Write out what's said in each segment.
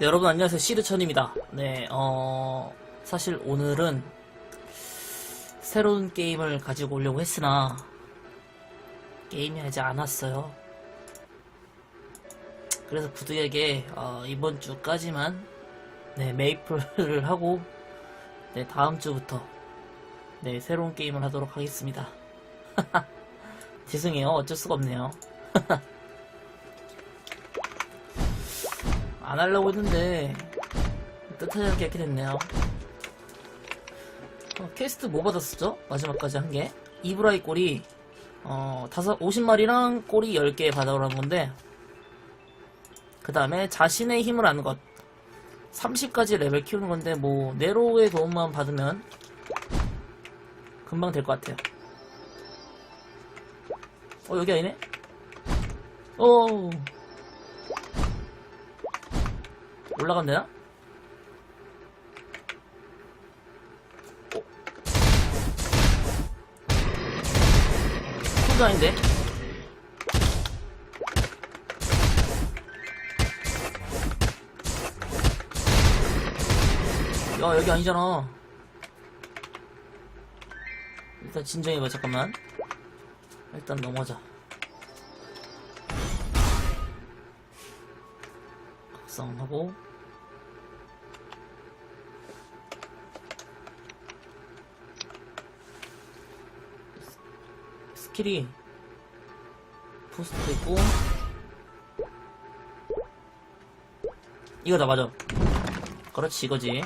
네, 여러분 안녕하세요. 시르천입니다. 네, 어 사실 오늘은 새로운 게임을 가지고 오려고 했으나 게임이 안 왔어요. 그래서 부득이하게 어, 이번 주까지만 네 메이플을 하고 네 다음 주부터 네 새로운 게임을 하도록 하겠습니다. 죄송해요. 어쩔 수가 없네요 안 하려고 했는데 뜻하지 않게 이렇게 됐네요 어, 퀘스트 뭐 받았었죠? 마지막까지 한 게 이브라이 꼬리 어, 다섯, 50마리랑 꼬리 10개 받아오라는 건데 그 다음에 자신의 힘을 아는 것 30까지 레벨 키우는 건데 뭐 네로의 도움만 받으면 금방 될 것 같아요 어 여기 아니네? 어 올라가면 되나? 어? 쿨도 아닌데? 야 여기 아니잖아 일단 진정해봐 잠깐만 일단 넘어자 각성하고 스킬이 부스트 있고. 이거다 맞아. 그렇지 이거지.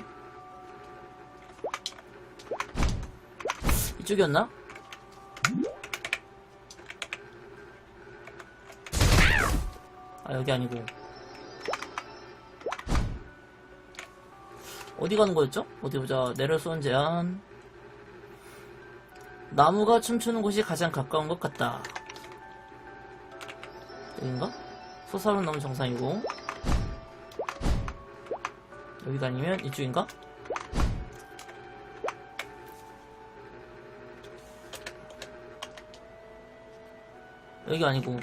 이쪽이었나? 아 여기 아니고. 어디 가는 거였죠? 어디 보자. 내려 쏘는 제한 나무가 춤추는 곳이 가장 가까운 것 같다 여긴가? 솟아오른 나무 정상이고 여기가 아니면 이쪽인가? 여기가 아니고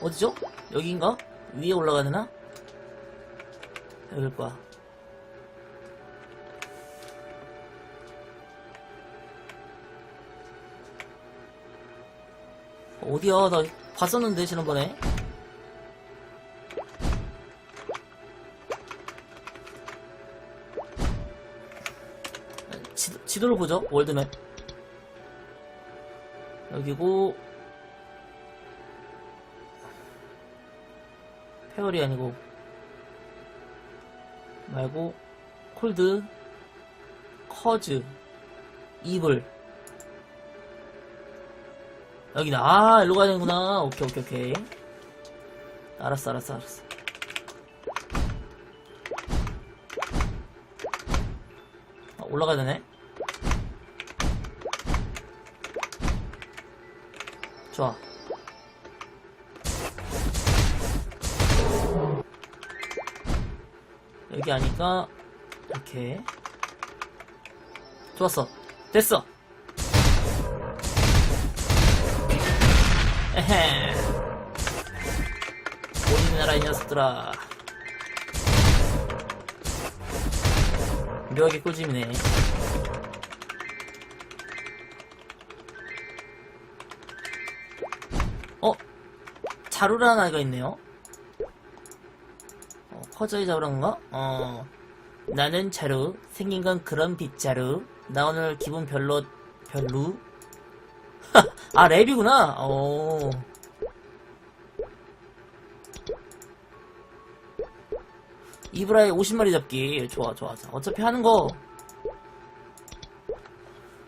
어디죠? 여기인가? 위에 올라가야 되나? 여길 거야 어디야? 나 봤었는데 지난번에. 지, 지도를 보죠 월드맵. 여기고 페어리 아니고 말고 콜드 커즈 이블 여기다. 아 일로 가야 되는구나. 오케이 오케이 오케이. 알았어 알았어 알았어. 아, 올라가야 되네. 좋아. 여기 아니까 이렇게. 좋았어. 됐어 에헤. 우리나라 이 녀석들아. 묘하게 꿀잼이네. 어? 자루라는 아이가 있네요? 어, 잡으란 건가? 어. 나는 자루 생긴 건 그런 빗자루. 나 오늘 기분 별로 별로 아 랩이구나. 어 이브라의 50마리 잡기. 좋아 좋아. 어차피 하는 거.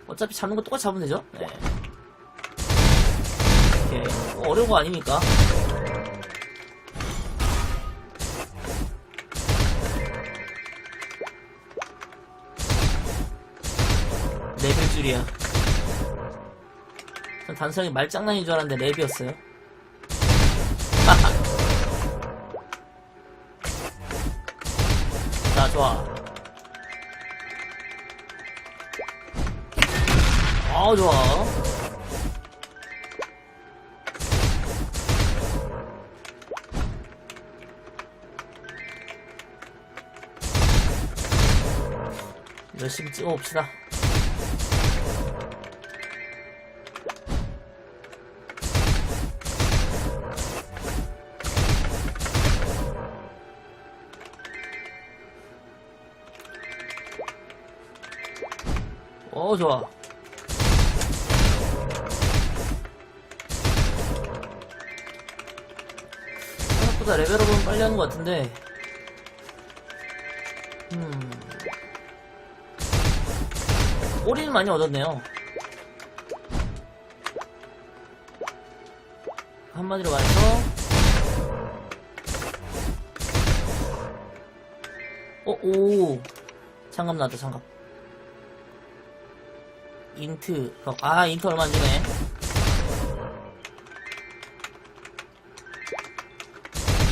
어차피 잡는 거 똑같이 잡으면 되죠? 네. 오케이 뭐 어려운 거 아닙니까? 랩일 줄이야. 전 단성이 말장난인 줄 알았는데 랩이었어요. 자, 좋아. 아, 좋아. 열심히 찍어봅시다. 어, 좋아. 생각보다 레벨업은 빨리 하는 것 같은데, 음. 꼬리는 많이 얻었네요. 한마디로 말해서, 어, 오. 장갑 나왔다, 장갑. 인트, 어, 아, 인트 얼마 안 주네.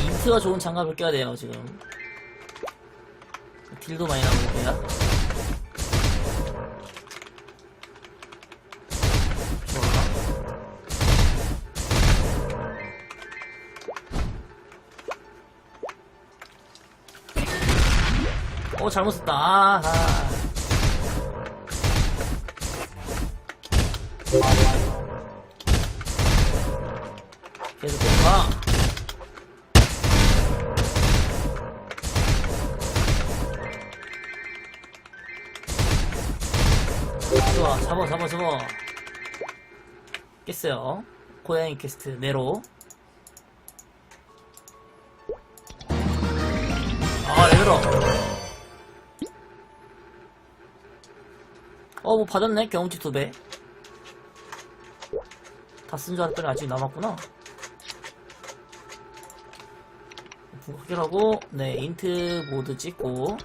인트가 좋은 장갑을 껴야 돼요, 지금. 딜도 많이 나오고요. 어, 잘못 썼다. 아하. 계속 가. 좋아, 잡아, 잡아, 잡아. 깼어요. 고양이 퀘스트, 네로. 아, 레벨업. 어, 뭐 받았네, 경험치 두 배. 다 쓴 줄 알았더니 아직 남았구나. 확인하고, 네, 인트 모드 찍고.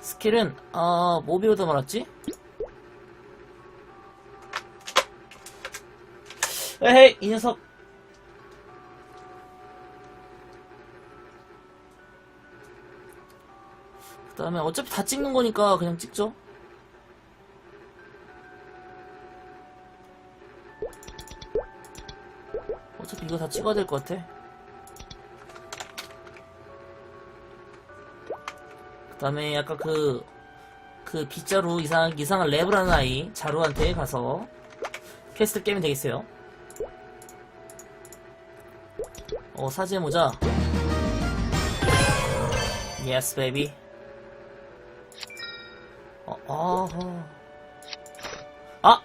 스킬은, 아, 뭐 배우다 말았지? 에헤이, 이 녀석. 그 다음에 어차피 다 찍는 거니까 그냥 찍죠. 이거 다 찍어야 될 것 같아. 그 다음에 약간 그, 그 빗자루 이상, 이상한 랩을 하는 아이, 자루한테 가서 퀘스트 깨면 되겠어요. 어, 사제 모자. Yes, baby. 어, 아, 아!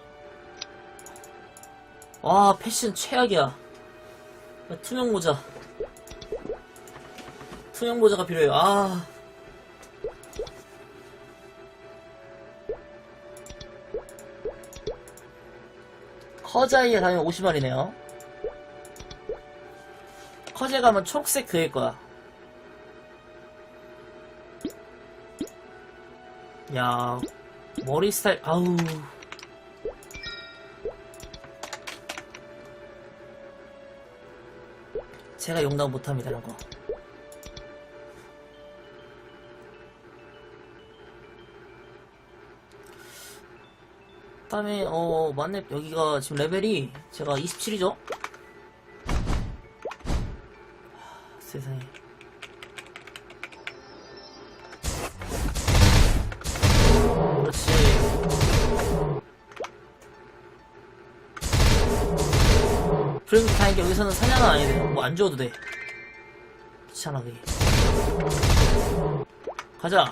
와, 패션 최악이야. 투명 모자. 투명 모자가 필요해요. 아. 커자이에 가면 50원이네요. 커제 가면 초록색 그일 거야. 야, 머리 스타일, 아우. 제가 용납 못합니다, 이런 거. 다음에, 어, 만렙, 여기가 지금 레벨이 제가 27이죠? 프레임 타이게 여기서는 사냥은 아니래. 뭐안 줘도 돼. 귀찮아게. 가자. 자,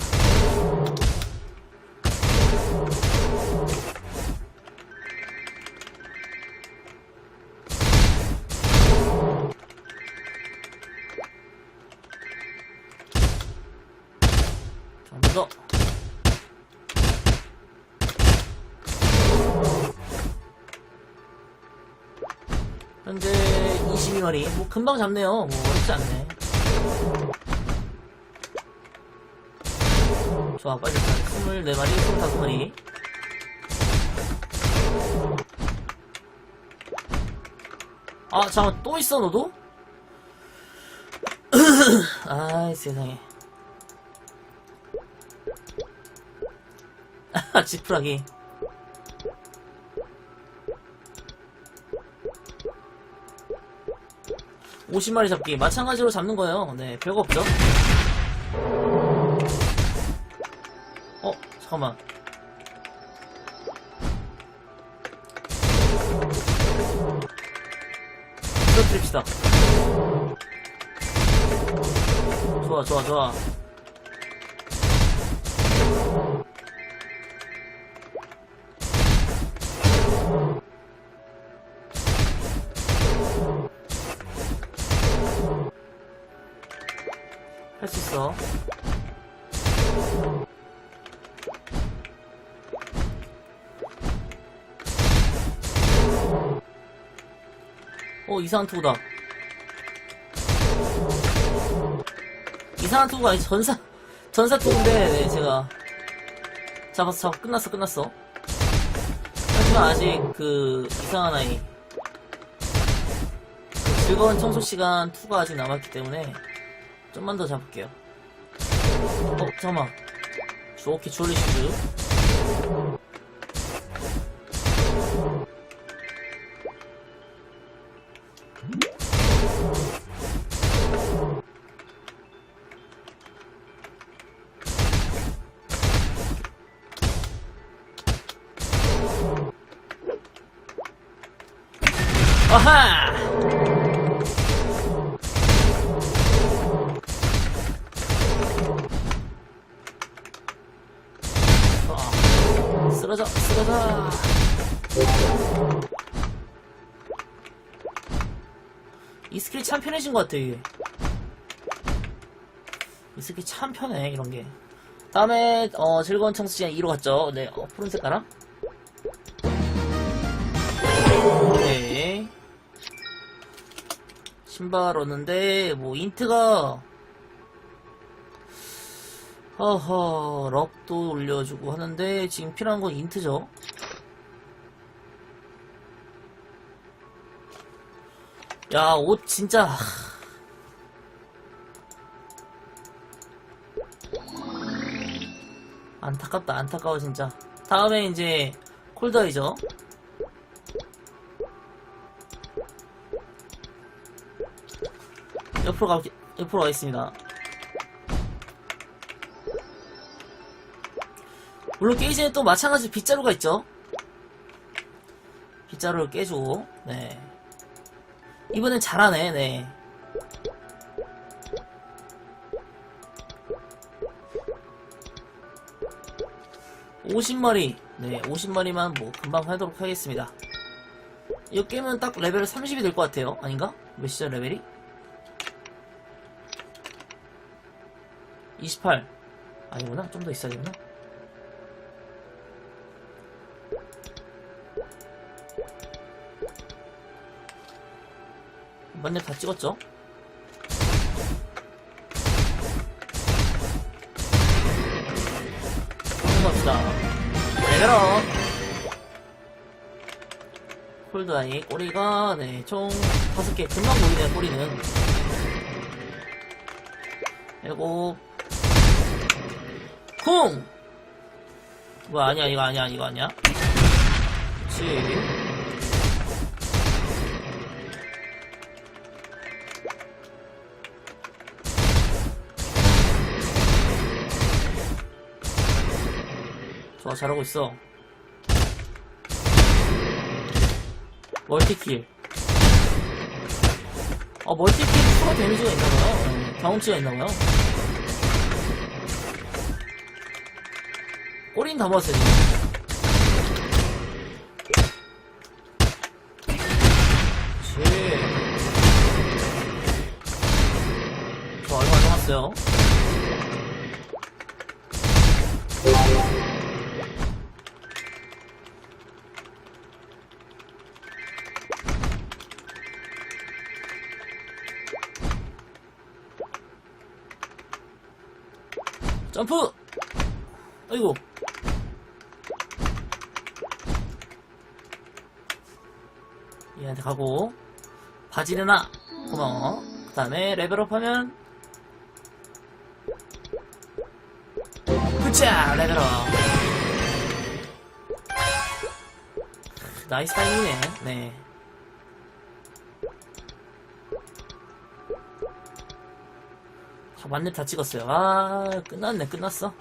마리. 뭐 금방 잡네요. 뭐 어렵지 않네. 좋아, 빨리 24마리, 25마리. 아, 잠깐 또 있어 너도? 아이 세상에. 아, 지푸라기. 50마리 잡기. 마찬가지로 잡는 거예요. 네 별거 없죠? 어 잠깐만. 터뜨립시다. 좋아 좋아 좋아. 어, 이상한 투구다. 이상한 투구가 아니 전사, 전사 투구인데, 네, 제가. 잡았어, 잡았어. 끝났어, 끝났어. 하지만 아직 그, 이상한 아이. 그 즐거운 청소 시간 2가 아직 남았기 때문에, 좀만 더 잡을게요. 어, 잠깐만. 오케이, 주얼리 슈즈. 아하! 아, 쓰러져, 쓰러져. 이 스킬이 참 편해진 것 같아, 이게. 이 스킬이 참 편해, 이런 게. 다음에, 어, 즐거운 청소 시간 2로 갔죠. 네, 어, 푸른색 가라. 신발 얻는데, 뭐, 인트가, 허허, 럭도 올려주고 하는데, 지금 필요한 건 인트죠. 야, 옷 진짜. 안타깝다, 안타까워, 진짜. 다음에 이제, 콜더이죠. 옆으로 가, 옆으로 가겠습니다. 물론 게이지는 또 마찬가지로 빗자루가 있죠. 빗자루를 깨주고, 네. 이번엔 잘하네, 네. (50마리) 네 (50마리만) 뭐 금방 하도록 하겠습니다 이 게임은 딱 레벨 30이 될 것 같아요 아닌가? 몇시죠 레벨이? 28 아니구나. 좀 더 있어야 되구나 만렙 다 찍었죠? 갑시다. 레벨업 콜드아이 꼬리가 네총 5개. 금방 보이네요 꼬리는. 일곱 쿵! 뭐야 아니야 이거 아니야 이거 아니야? 그렇지 좋아 잘하고 있어. 멀티킬. 아 멀티킬 추가 데미지가 있나봐요. 네, 경험치가 있나봐요 모았어요 지금 그렇지 저 얼마 안 남았어요. 점프! 바지는 나. 고마워. 그 다음에 레벨업 하면. 굿자! 레벨업. 나이스 타이밍이네. 네. 다 만렙 다 찍었어요. 아, 끝났네, 끝났어.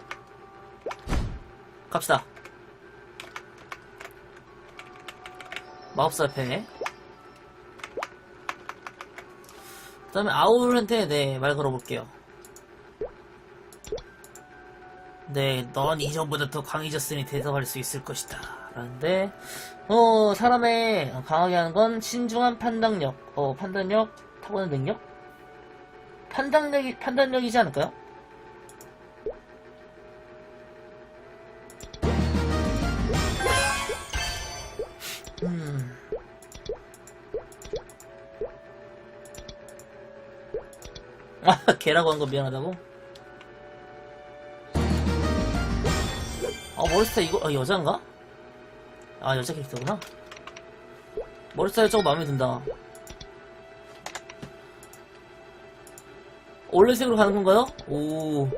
갑시다. 마법사 패. 그 다음에 아울한테 네 말 걸어볼게요 네, 넌 이전보다 더 강해졌으니 대답할 수 있을 것이다. 라는데, 어, 사람의 강하게 하는 건 신중한 판단력, 어, 판단력, 타고난 능력? 판단력이, 판단력이지 않을까요? 아, 개라고 한 거 미안하다고? 어, 머리 스타일 이거, 아, 여잔가? 아, 여자 캐릭터구나. 머리 스타일 저거 마음에 든다. 원래 색으로 가는 건가요? 오.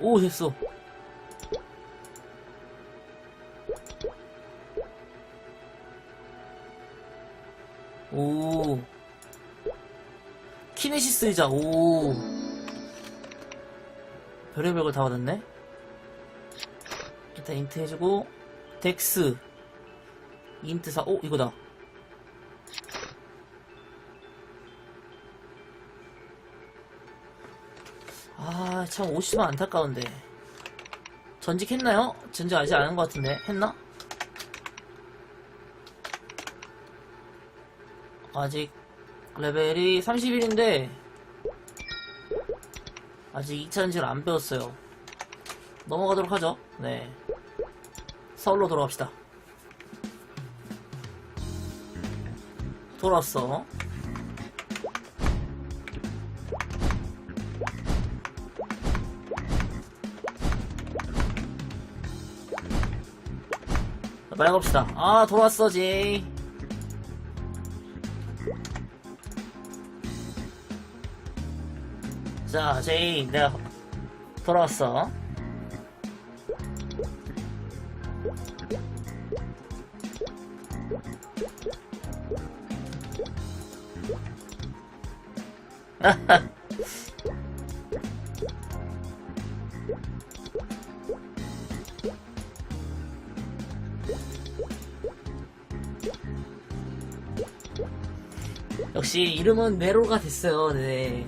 오, 됐어. 키네시스 의자, 오. 별의별 걸 다 받았네? 일단 인트 해주고, 덱스. 인트 4, 오, 이거다. 아, 참, 옷이면 안타까운데. 전직 했나요? 전직 아직 안 한 것 같은데. 했나? 아직 레벨이 31인데 아직 2차전지를 안 배웠어요. 넘어가도록 하죠. 네. 서울로 돌아갑시다. 돌아왔어. 빨리 갑시다. 아 돌아왔어 제이 자, 제이, 내가 돌아왔어. 역시 이름은 네로가 됐어요. 네.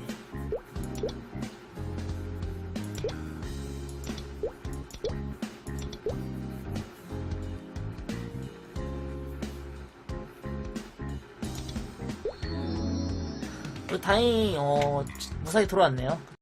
다행히 어 무사히 돌아왔네요.